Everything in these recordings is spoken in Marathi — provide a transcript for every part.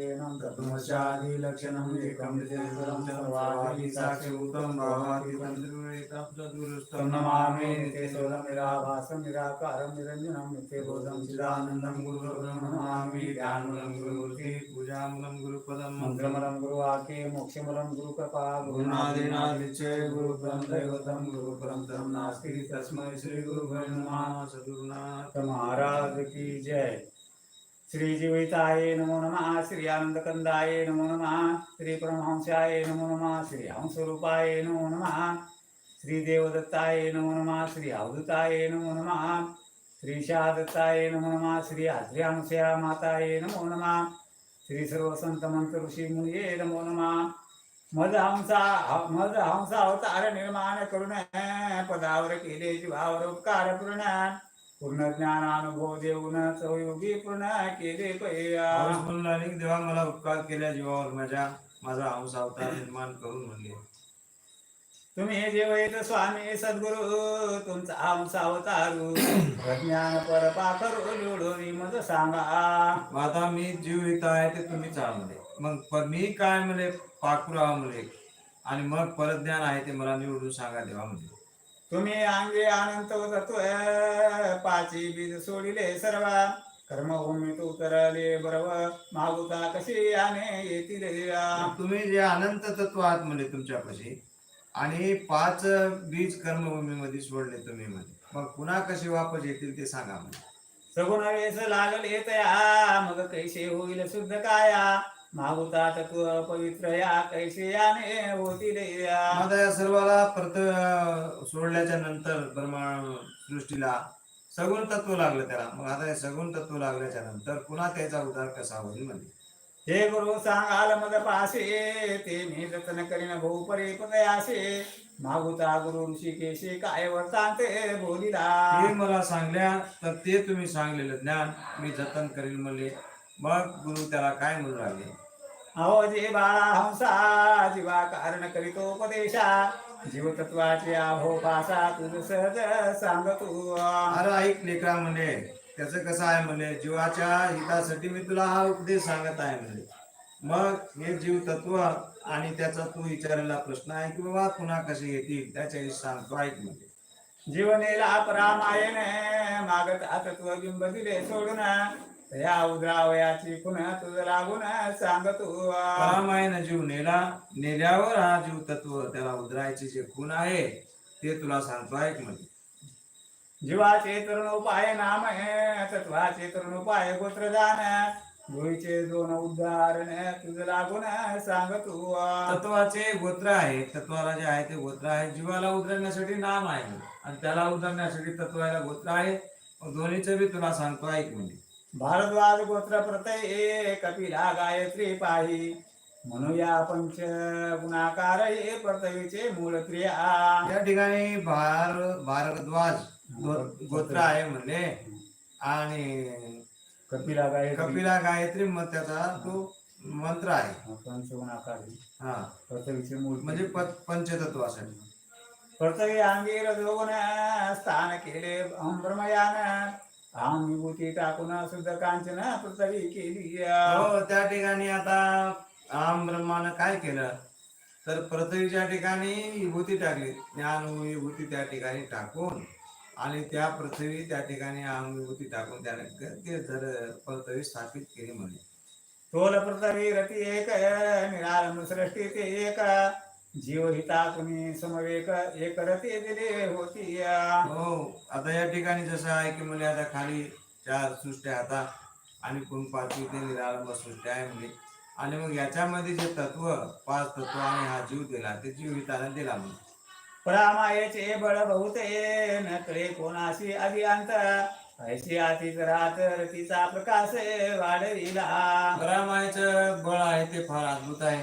गुणसशेनं तत्त्वमस्यादिलक्षणं एकं नित्यं सर्वादि साक्षिभूतं भावातीतं तं नमामि नित्यशोधं निराभासं निराकारं निरञ्जनं नित्यबोधं चिदानन्दं गुरुब्रह्म नमामि ज्ञानमूलं गुरुमूर्ति पूजामूलं गुरुपदं मन्त्रमलं गुरुवाक्ये मोक्षमलं गुरुकृपा गुरुनादिनादिचे गुरुब्रह्म दैवतं गुरुपरं तं नास्ति तस्मै श्रीगुरुभ्यो नमः सद्गुरुनाथ महाराज की जय। श्री जीविताय नमो नमः श्री आनंदकंदाय नमो नमः श्री परमहंसाय नमो नमः श्री हंसरूपाय नमो नमः श्री देवदत्ताय नमो नमः श्री अवधूताय नमो नमः श्री शादत्ताय नमो नमः श्री आद्र्यांशया माताय नमो नमः श्री सर्वसंत मंत्र ऋषी मुनिये नमो नमः मद हंसा मद हंसा अवतार निर्माण पूर्ण पूर्ण ज्ञानानुभव देऊन सहयोगी पूर्ण केले पया. म्हणला देवा मला उपकार केल्या जीवावर माझ्या माझा हंस अवतार निर्माण करून म्हणले. तुम्ही जेवयत स्वामी सद्गुरु तुमचा हंस अवतारू. प्रज्ञान पर पाखरू निवडून मज सांगा. आता मी जीव येत आहे ते तुम्हीच आहा म्हणे. मग प- मी काय म्हणे? पाखुरा म्हणे. आणि मग परत ज्ञान आहे ते मला निवडून सांगा देवा म्हणजे तुम्ही अंगे अनंत तत्व पाची बीज सोडिले सर्व. कर्मभूमी तू तरले बरव मागुता कशी याने येतील तुम्ही जे अनंत तत्व आहात म्हणे तुमच्यापाशी आणि पाच बीज कर्मभूमीमध्ये सोडले तुम्ही म्हणे मग पुन्हा कसे वापस येतील ते सांगा म्हणे. सगुण वेस लागले तया मग कैसे होईल शुद्ध काया? मागुता तत्व पवित्र या कैसे याने. मग आता या सर्वाला परत सोडल्याच्या नंतर ब्रह्मांड सृष्टीला सगुण तत्व लागलं त्याला. मग आता हे सगुण तत्व लागल्याच्या नंतर पुन्हा त्याचा उद्धार कसा होईल म्हणजे हे गुरु सांगाल मद पासे ते मी जतन करीन भाऊ परे पदयासे मागुता गुरु ऋषिकेशे काय वर्तांते बोलिला. हे मला सांगल्या तर ते तुम्ही सांगलेलं ज्ञान मी जतन करील म्हणले. मग गुरु त्याला काय म्हणू लागले? अहो जे बाळा हंसा जीवा कारण करीतोपदेशा जीवतत्वाचे अहो पासा तुझ सहज सांगतो. अरे ऐक लेकरा म्हणे त्याचं कसं आहे म्हणे जीवाच्या हितासाठी मी तुला हा उपदेश सांगत आहे म्हणे. मग हे जीव तत्व आणि त्याचा तू विचारलेला प्रश्न आहे की बाबा पुन्हा कसे येतील त्याच्याविषयी सांगतो ऐक म्हणजे जीवनेला परामायन मागत तत्व बिंब दिले सोडून. या उद्रावयाची पुन्हा तुझ लागून सांगतो परामायन जीव नेला नेल्यावर हा जीव तत्व त्याला उधरायचे जे खून आहे ते तुला सांगतो ऐक म्हणजे. जीवाचे तरुण उपाय नाम तत्वाचे तरुण उपाय गोत्रदान भुईचे दोन उदाहरण तुझ लागून सांगतो तत्वाचे गोत्र आहे तत्वाला जे आहे ते गोत्र आहे. जीवाला उतरण्यासाठी नाम आहे. आणि त्याला उतरण्यासाठी तत्वाला गोत्र आहे. दोन्हीचं बी तुला सांगतो ऐक म्हणजे. भारद्वाज गोत्र प्रतय कपिला गायत्री पाही. म्हणूया पंच गुणाकार हे पृथ्वीचे मूळ क्रिया. त्या ठिकाणी भार भारद्वाज गोत्र आहे म्हणले. आणि कपिला गायत्री. कपिला गायत्री मग त्याचा तो मंत्र आहे. पंच गुणाकार हा पृथ्वीचे मूळ म्हणजे पंचतत्वासाठी पृथ्वी अंगीर जोगुण स्थान केले ब्रह्मयान. आम विभूती टाकून शुद्ध कांचन पृथ्वी केली हो त्या ठिकाणी आता आम ब्रह्मानं काय केलं? तर पृथ्वीच्या ठिकाणी विभूती टाकली. ज्ञान विभूती त्या ठिकाणी टाकून आणि त्या पृथ्वी त्या ठिकाणी आम विभूती टाकून त्याने ते जर पृथ्वी स्थापित केली म्हणे. तोल पृथ्वी रती एक निराळम सृष्टी ते एक. जीव हिता कुणी समवेक एक रती दिले होती हो आता या ठिकाणी जसं आहे की म्हणजे आता खाली चार सृष्ट्या आता आणि कोण पाचवी ते निराळंब सृष्ट्या आहे म्हणजे. आणि मग याच्यामध्ये जे तत्व पाच तत्व आणि हा जीव दिला ते जीव हिताने दिला म्हणजे परामायेचे बळ बहुते न कळे कोणाशी अभियांत. ऐशी आतीच राहत रतीचा प्रकाश वाढविला. रामायचं बळ आहे ते फार अद्भुत आहे.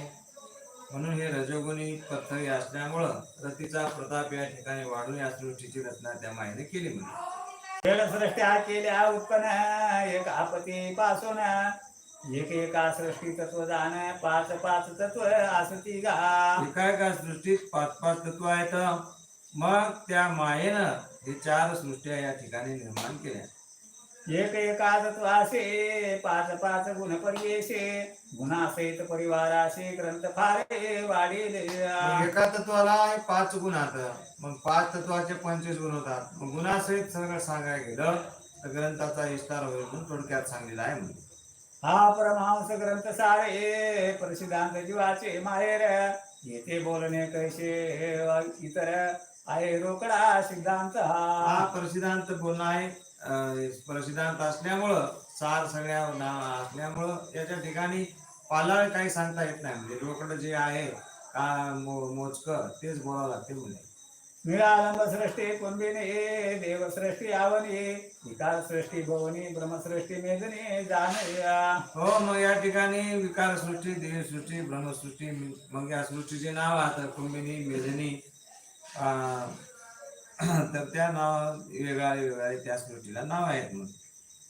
म्हणून हे रजोगुणी पृथ्वी असल्यामुळं रतीचा प्रताप या ठिकाणी वाढून या सृष्टीची रचना त्या मायेने केली म्हणजे खेळसृष्ट्या केल्या उत्पन्न एक आपती पासून एक एका सृष्टी तत्वदान पाच पाच तत्व असती गा एका एका सृष्टीत पाच पाच तत्व आहेत. मग त्या मायेनं हे चार सृष्ट्या या ठिकाणी निर्माण केल्या. एक एका तत्वासे पाच पाच गुण परियेशे गुणासहित परिवाराशे ग्रंथ फारे वाढील. एका तत्वाला हे पाच गुण आहेत मग पाच तत्वाचे पंचवीस गुण होतात. मग गुणासहित सगळं सांगायला गेलं तर ग्रंथाचा विस्तार होईल म्हणून थोडक्यात सांगलेला आहे म्हणजे हा परमहंस ग्रंथ सारे प्रसिद्धांत जीवाचे माहेर. येथे बोलणे कैसे इतर आहे रोकडा सिद्धांत हा. हा प्रसिद्धांत बोलणं आहे. प्रसिद्धांत असल्यामुळं सार सगळ्या नाव असल्यामुळं याच्या ठिकाणी पालाळ काही सांगता येत नाही. म्हणजे रोकड जे आहे का मो- मोजकं तेच बोलावं लागते म्हणजे निरालंब सृष्टी कुंभिने देवसृष्टी आवनी विकार सृष्टी भवनी ब्रह्मसृष्टी मेदने जाणया हो मग या ठिकाणी विकार सृष्टी देवसृष्टी ब्रह्मसृष्टी मग या सृष्टीचे नाव आहेत कुंभिनी मेजनी अं, तर त्या नाव वेगळ्या वेगळ्या त्या सृष्टीला नाव आहेत मग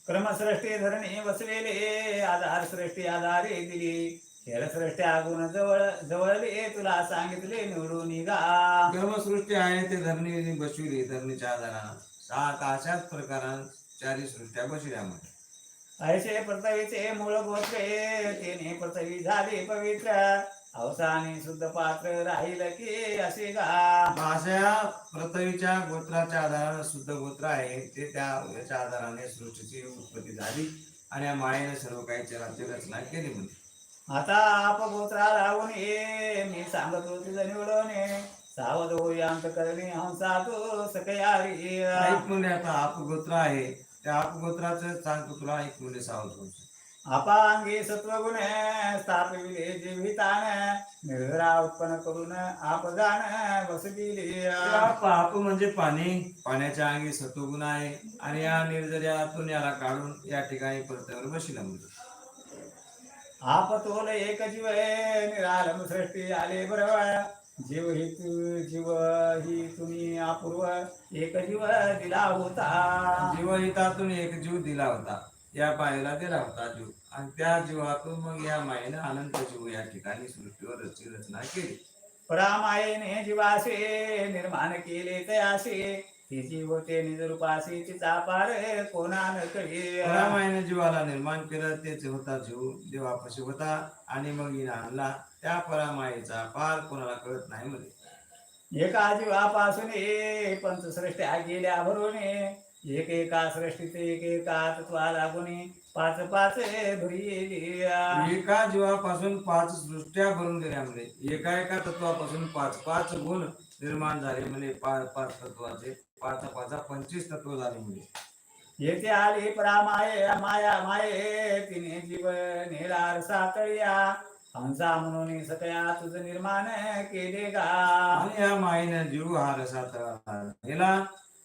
क्रमसृष्टी धरणी बसलेले आधार सृष्टी आधारे दिली. खेळसृष्टी आगुण जवळ जवळले तुला सांगितले निवडून गा कर्मसृष्टी आहे ते धरणी बसविली धरणीच्या आधारानं. सात अशाच प्रकारां चारी सृष्ट्या बसविल्या म्हणजे ऐसे पृथ्वीचे मूळ गोत्रे तेने पृथ्वी झाली पवित्र. अवसानी शुद्ध पात्र राहील की असे गा अशा पृथ्वीच्या गोत्राच्या आधारानं शुद्ध गोत्र आहे. ते त्या याच्या आधाराने सृष्टीची उत्पत्ती झाली आणि या मायेने सर्व काही चराची रचना केली म्हणजे आता आप गोत्रा लावून ये. मी सांगतो तुझं निवडून ये. सावध होई अंत करणे. हंसा तू सकयारी. एक म्हणजे आता अपगोत्र आहे. त्या अपगोत्राचं सांगतो तुला. एक म्हणजे सावध होऊन. अपांगी सत्वगुण स्थापविले जीवितान निर्धरा उत्पन्न करून आप जाण बसविले पाप म्हणजे पाणी. पाण्याच्या अंगी सत्वगुण आहे आणि या निर्जर्यातून याला काढून या ठिकाणी पृथ्वीवर बसला आप तोल एक जीव निरालम सृष्टी आले बरोबर. जीव ही तू जीव ही तुम्ही अपूर्व एक जीव दिला होता. जीवहितातून एक जीव दिला होता. या बाईला दिला होता जीव. आणि त्या जीवातून मग या मायेनं अनंत जीव या ठिकाणी सृष्टीवर रची रचना केली. परामायेने जीवासे निर्माण केले तयासे ती जीव ते निजरूपाशी तिचा पार कोणान कळे रामायण जीवाला निर्माण केलं तेच होता जीव देवापाशी होता आणि मग आणला. त्या परामायेचा पार कोणाला कळत नाही मध्ये एका जीवापासून पंचसृष्ट्या गेल्या भरून एक एका सृष्टीचे एक एका तत्वा लागून पाच पाच भरी एका जीवापासून पाच सृष्ट्या भरून गेल्यामध्ये एका एका तत्वापासून पाच पाच गुण निर्माण झाले म्हणजे पाच पाच तत्वाचे पाच पाच पंचवीस तत्व झाले म्हणजे. येथे आली परामाये माया माये तिने जीव नेला सातळिया. हंसा म्हणून सकया तुझं निर्माण केले गा. आणि या माईनं जीव हा रसात गेला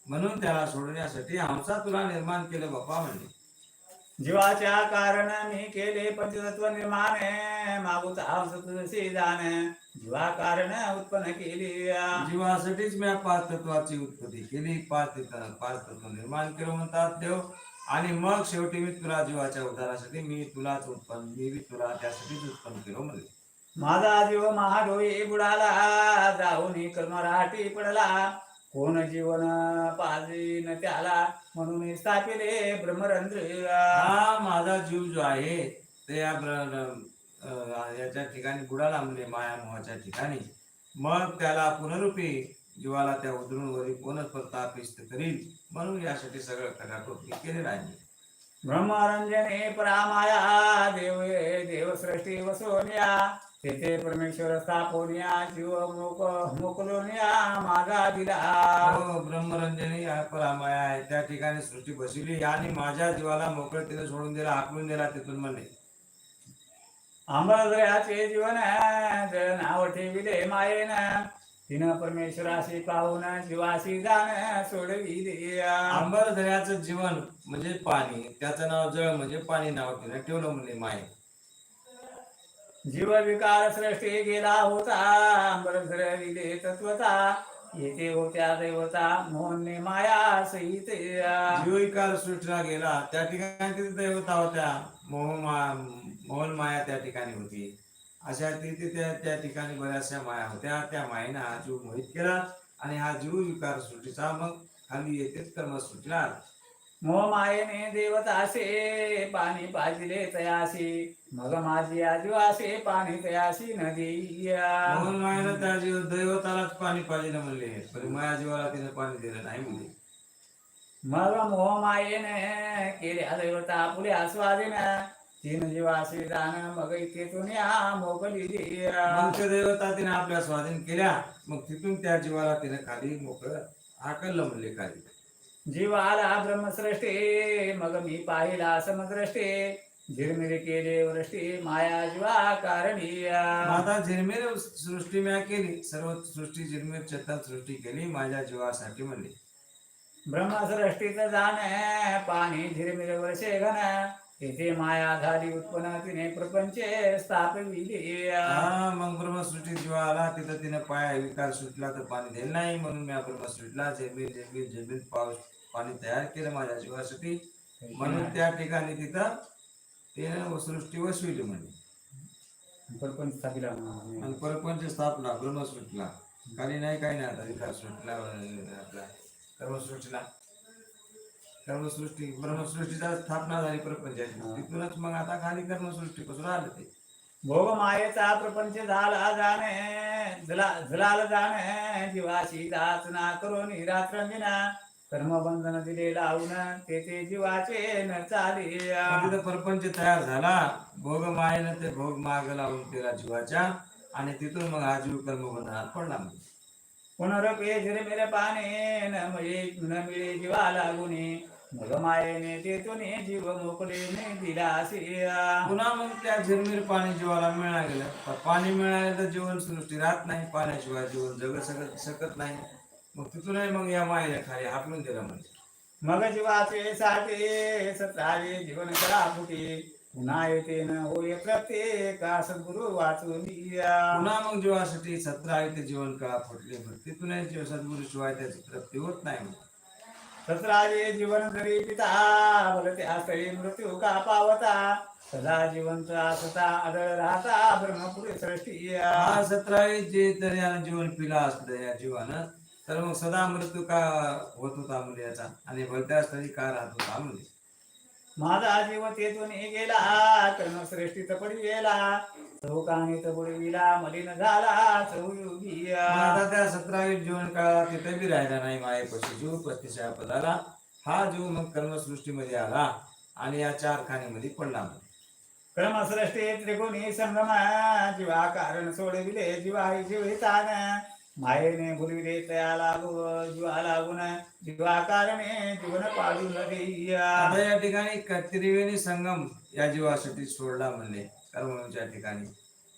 म्हणून त्याला सोडण्यासाठी हंसा तुला निर्माण केलं बाप्पा म्हणजे जीवाच्या कारण मी केले पंचतत्व निर्माण मागूत जाण. जीवा कारण उत्पन्न केली. जीवासाठीच मी पाच तत्वाची उत्पत्ती केली. पाच पाच तत्व निर्माण केलं म्हणतात देव. आणि मग शेवटी मी तुला जीवाच्या उद्धारासाठी मी तुलाच उत्पन्न मी तुला त्यासाठीच उत्पन्न केलं म्हणजे माझा जीव महाडोई बुडाला जाऊन कर्मराठी पडला. कोण जीवन पाजीन त्याला म्हणून स्थापिले ब्रह्मरंध्र. हा माझा जीव जो आहे ते या ब्र- अं, याच्या ठिकाणी बुडाला म्हणजे माया मोहाच्या ठिकाणी. मग त्याला पुनरुपी जीवाला त्या उतरून वरी कोणच प्रतापिस्त करील म्हणून यासाठी सगळं खटाटोप मी केलेलं आहे ब्रह्मरंजने परामाया देव देवसृष्टी वसोनिया तेथे परमेश्वर स्थापोनिया जीव मोक मोकलोनिया माझा दिला. हो ब्रह्मरंजनी परामाया आहे. त्या ठिकाणी सृष्टी बसवली आणि माझ्या जीवाला मोकळं तिने सोडून दिला हाकलून दिला तिथून म्हणे अंबरदयाचे जीवन नाव ठेविले मायेन. तिन परमेश्वराशी पाहून जीवाशी जाण सोडविले. आंबर दर्याचं जीवन म्हणजे पाणी. त्याचं नाव जळ म्हणजे पाणी नाव तिने ठेवलं म्हणजे माय. जीव विकार सृष्टी गेला होता अंबर तत्वता येथे होत्या दैवता मोहने माया सहित. जीविकार सृष्टीला गेला त्या ठिकाणी तिथे देवता होत्या? मोह मोहन माया त्या ठिकाणी होती. अशा तिथे त्या त्या ठिकाणी बऱ्याचशा माया होत्या. त्या मायेनं हा जीव मोहित केला आणि हा जीव विकार सृष्टीचा मग खाली येतेच कर्मसृष्टीला सुटणार मोह मायेने देवतासे पाणी पाजिले तयाशी मग माझी आदिवासे पाणी तयाशी नदी मोहन मायानं त्या जीव दैवतालाच पाणी पाहिजे म्हणले. पण माया जीवाला तिने पाणी दिलं नाही म्हणजे मग मोह मायेने केले दैवता पुढे आस्वादीन तीन जीवाशी जाण मग इथेतून या मोकली ते देवता तिने आपल्या स्वाधीन केल्या. मग तिथून त्या जीवाला तिने खाली मोकळं हाकललं म्हणले खाली. जीवाला ब्रह्मसृष्टी मग मी पाहिला समद्रष्टे झिरमिर केले वृष्टी माया जीवा कारणी आता झिरमीर सृष्टी म्या केली सर्व सृष्टी झिरमीर चेतन सृष्टी केली माझ्या जीवासाठी म्हणले. ब्रह्मसृष्टीत जाणे पाणी झिरमिर वर्षे घन. तेथे माया झाली उत्पन्न तिने प्रपंचे स्थापविले. मग ब्रह्मसृष्टी जीवा आला तिथं तिने पाय विकार सुटला तर पाणी दिलं नाही म्हणून मी ब्रह्मसृष्टीला झेमीर झेमीर झेमीर पाऊस पाणी तयार केलं माझ्या जीवासाठी. म्हणून त्या ठिकाणी तिथं तिने सृष्टी वसविली म्हणजे प्रपंच स्थापिला आणि परपंच स्थापना ब्रह्मसृष्टीला खाली नाही काही नाही आता विकार सृष्टीला आपला कर्मसृष्टीला. कर्मसृष्टी ब्रह्मसृष्टीचा स्थापना झाली प्रपंचाची. तिथूनच मग आता खाली कर्मसृष्टीपासून आलं ते. भोग मायेचा प्रपंच झाला जाणे झला झलाल जाणे जीवाशी दाचना करून रात्रंदिना कर्मबंधन दिले लावून तेथे जीवाचे न चाले मग तिथं परपंच तयार झाला. भोग मायेनं ते भोग माग लावून केला जीवाच्या आणि तिथून मग हा जीव कर्मबंधनात पडला. पुनरपे झिरमिर पाने न मिळे न मिळे जीवा लागुने. मग मायेने तेथून जीव मोकळे ने दिलासे पुन्हा मग त्या झिरमीर पाणी जीवाला मिळायला गेलं. पाणी मिळालं तर जीवन सृष्टी राहत नाही. पाण्याशिवाय जीवन जगत शकत शकत नाही. मग तिथूनही मग या मायेने खाली हाकलून दिलं म्हणजे. मग जीवाचे साठे सत्रावे जीवन करा फुटे पुन्हा येते न होय प्रत्येक सद्गुरु वाचून दिया. पुन्हा मग जीवासाठी सतरा आहे ते जीवन का फुटले मग तिथूनही जीव सद्गुरू शिवाय त्याची प्राप्ती होत नाही मग. सत्रावे जीवन जरी पिता बलते स्थळी मृत्यू का पावता. सदा जिवंत असता आदळ राहता ब्रह्मपुरी सृष्टी हा सतरावी जे तरी जीवन पिला असतं या जीवानं. तर मग सदा मृत्यू का होत होता म्हणजे याचा? आणि भलत्या स्थळी का राहत होता म्हणजे माझा जीव तेथून गेला कर्मश्रेष्ठीत पडी गेला चौकानीत बुडविला मलिन झाला मग आता त्या सतरावी जीवन काळात तिथे बी राहिला नाही मायेपाशी जीव पस्तीच्या पदाला हा जीव मग कर्मसृष्टीमध्ये आला आणि या चार खाणीमध्ये पडला मग. कर्मश्रेष्ठी त्रिगुणी संगम जीवा कारण सोडविले जीवा जीवितान. मायेने भुलविले तया लागू जीवा लागून जीवा कारणे जीवन देईया आता या ठिकाणी क- त्रिवेणी संगम या जीवासाठी सोडला म्हणले कर्मच्या ठिकाणी.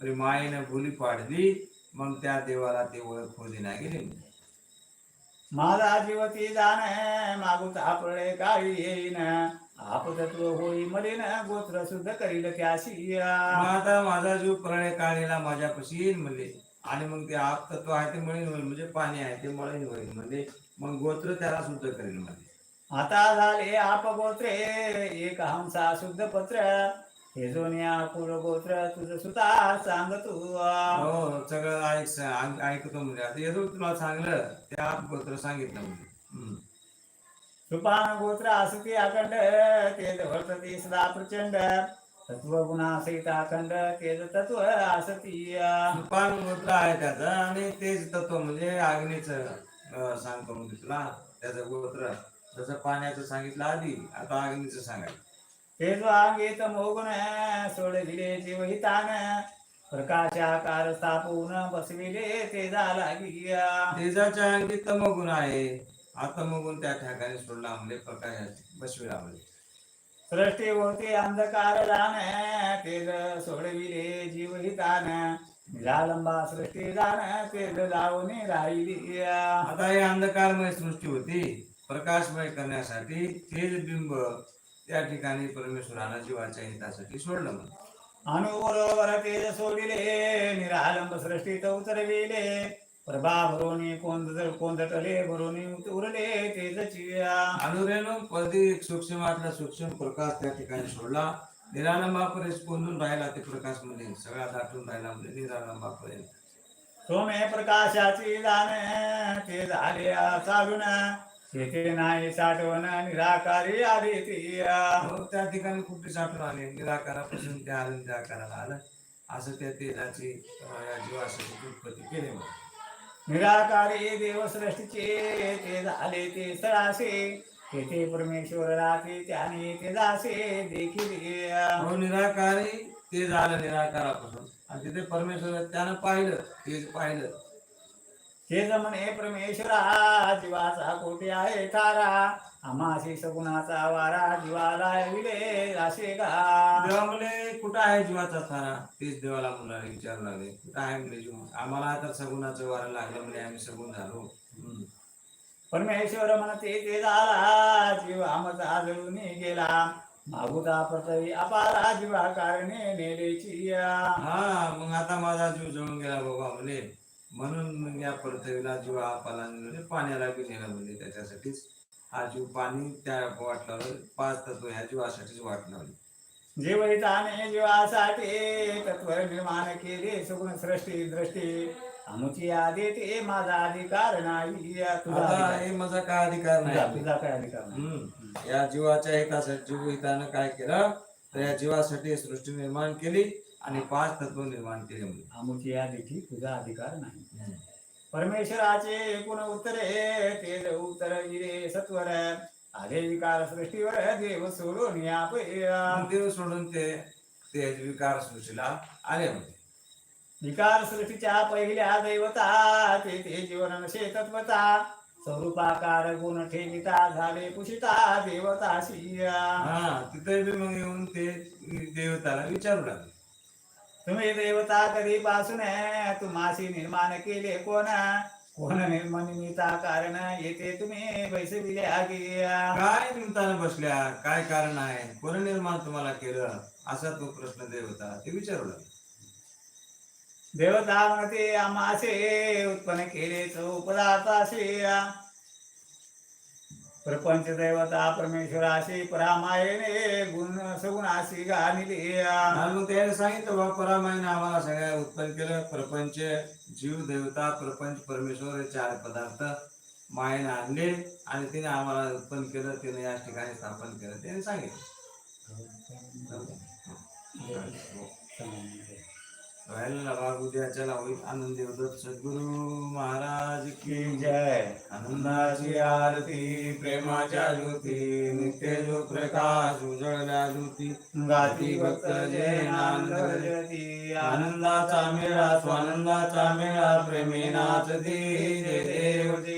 तरी मायेनं भुली पाडली मग त्या देवाला ते ओळख होऊ देण्या गेली माझा जीवती जाण मागूत आपळे काळी येईन. आपतत्व होई मलिन गोत्र शुद्ध करील त्याशी. आता माझा जीव प्रळय काळीला माझ्यापाशी येईल म्हणले. आणि मग ते आप तत्व आहे ते मळीन होईल म्हणजे पाणी आहे ते मळीन होईल. म्हणजे मग गोत्र त्याला शुद्ध करेल म्हणजे आता झाले आप गोत्रे एक हंसा शुद्ध पत्र. हे जोन्या कुळ गोत्र तुझ सुता सांग तू. हो सगळं ऐक ऐकतो म्हणजे आता येतो तुला सांगलं? ते आप गोत्र सांगितलं म्हणजे. सुपान गोत्र असती अखंड सदा प्रचंड. तत्व गुणा सहित अखंड तेज तत्व असती पान गोत्र आहे त्याचं आणि तेच तत्व म्हणजे अग्नीचं सांगतो म्हणजे तुला. त्याचं गोत्र जसं पाण्याचं सांगितलं आधी आता अग्नीचं सांगायचं. तेज अंगीत मोगुण सोडविले जीवहितान. प्रकाशाकार स्थापून बसविले तेजा लागी तेजाच्या अंगी तमगुण आहे. हा तमगुण त्या ठिकाणी सोडला म्हणजे प्रकाश बसविला म्हणजे. सृष्टी होते अंधकार जाण तेज सोडविले जीवहितान. निरालंबा सृष्टी जाण तेज जाऊन राहिली. आता ही अंधकारमय सृष्टी होती प्रकाशमय करण्यासाठी तेज बिंब त्या ठिकाणी परमेश्वरानं जीवाच्या हितासाठी सोडलं म्हणून. अनुबरोबर तेज सोडिले निरालंब सृष्टीत उतरविले. प्रभा भरोनी कोंद कोंदटले भरोनी उरले तेजची अनुरेनो पदी सूक्ष्मातला सूक्ष्म प्रकाश त्या ठिकाणी सोडला. निरालंबापर्यंत कोंदून राहिला ते प्रकाश म्हणजे सगळा दाटून राहिला म्हणजे निरालंबापर्यंत. सोमे प्रकाशाची दान ते झाले चालून येथे नाही साठवण निराकारी आली ती. मग त्या ठिकाणी कुठे साठून आले? निराकारापासून त्या आले निराकाराला आलं. असं त्या या जीवासाठी उत्पत्ती केली मग निराकारी देवसृष्टीचे ते झाले ते सळासे. तेथे परमेश्वर राहते त्याने ते जासे देखील. म्हणून निराकारी ते झालं निराकारापासून. आणि तिथे परमेश्वर त्यानं पाहिलं तेच पाहिलं. ते म्हणे परमेश्वरा जीवाचा कोटी आहे तारा. आमाशी सगुणाचा वारा जीवाला विले असे का? देवा म्हणले कुठं आहे जीवाचा थारा तेच देवाला मुलाला विचारू लागले. कुठं आहे म्हणजे जीव? आम्हाला आता सगुणाचं वारं लागलं म्हणजे आम्ही सगुण झालो. परमेश्वर म्हणते ते झाला जीव आमचा जळून गेला. मागुदा पृथ्वी अपारा जीवा कारणे नेलेची हा मग आता माझा जीव जळून गेला बाबा म्हणे. म्हणून मग या पृथ्वीला जीव आपाला म्हणजे पाण्याला बी नेलं म्हणजे त्याच्यासाठीच. हा जीव पाणी त्या वाटलं पाच तत्व ह्या जीवासाठीच वाट लावली जीवहिताने जीवासाठी तत्व निर्माण केले सगुण सृष्टी दृष्टी आमुची आधी ते माझा अधिकार नाही तुझा आता अधिकार. हे माझा काय अधिकार तुझा नाही? तुझा काय अधिकार नाही? हम्म. या जीवाच्या हितासाठी जीव हितानं काय केलं? तर या जीवासाठी सृष्टी निर्माण केली आणि पाच तत्व निर्माण केले आमुची या देखी तुझा अधिकार नाही. परमेश्वराचे एकूण उत्तरे तेज उत्तर इरे सत्वर. आले विकार सृष्टीवर देव सोडून या देव सोडून ते ते विकार सृष्टीला आले म्हणजे विकार सृष्टीच्या पहिल्या दैवता ते ते जीवन शेतत्वता. स्वरूपाकार गुण ठेविता झाले पुषिता देवताशी हा तिथे बी मग येऊन ते देवताला विचारू लागले. तुम्ही देवता कधीपासून तुम्हाशी निर्माण केले कोण? कोण निर्माणिता कारण? येते तुम्ही बैसविले आगी काय निमित्तानं बसल्या? काय कारण आहे? कोण निर्माण तुम्हाला केलं? असा तो प्रश्न देवता ते विचारू लागले देवता म्हणते आमासे उत्पन्न केले पदार्थाशी प्रपंच देवता परमेश्वराशी परामायने गुण सगुणाशी गाणिले आणि मग त्याने सांगितलं बा परामाईने आम्हाला सगळ्या उत्पन्न केलं प्रपंच जीव देवता प्रपंच परमेश्वर हे चार पदार्थ मायेने आणले आणि तिने आम्हाला उत्पन्न केलं तिने या ठिकाणी स्थापन केलं त्याने सांगितलं उद्याच्या आनंदी सद्गुरु महाराज की जय. आनंदाची आरती प्रेमाच्या ज्योती नित्य जो प्रकाश उजळल्या ज्योती. गाती भक्त जय आनंद जयती. आनंदाचा मेळा स्वानंदाचा मेळा प्रेमी जय देव जय देव जय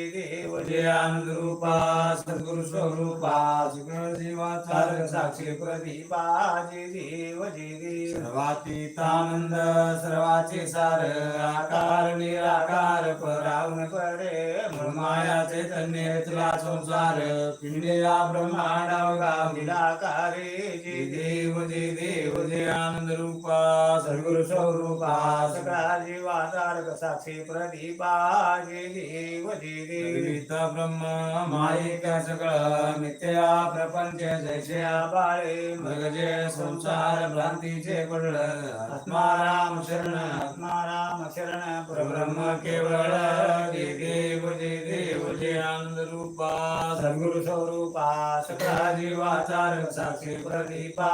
आनंद रूपा सद्गुरु स्वरूपा सुगळ जीवाचा सार साक्षी प्रदीपा जे देव जे देव सर्वातीतानंद सर्वाचे सार आकार निराकार परावण परे माया चैतन्य तुला संसार पिंडिया ब्रह्मांडावगा निराकारे जय जय देव जे देव जे आनंद रूपा सद्गुरु स्वरूपा सगळा जीवा तारक साक्षी प्रदीपा जे देव जे देव ब्रह्म मायिका सगळं मिथ्या प्रपंच जैसे बाळे भगजे संसार भ्रांतीचे पडलं आत्माराम शरण आत्माराम शरण ब्रह्म केवळ देव जय देव जय आनंद रूपा सद्गुरु स्वरूपा सगळा जीवाचार साक्षी प्रदीपा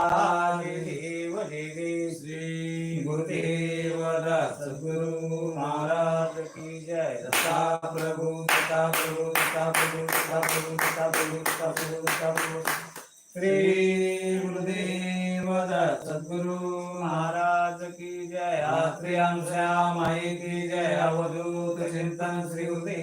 देव जय श्री गुरुदेव सद्गुरु महाराज की जय सदा प्रभु सदा प्रभु श्री गुरुदेव सद्गुरु महाराज की जय आत्रियांशा माई की जय अवधूत चिंतन श्री गुरुदेव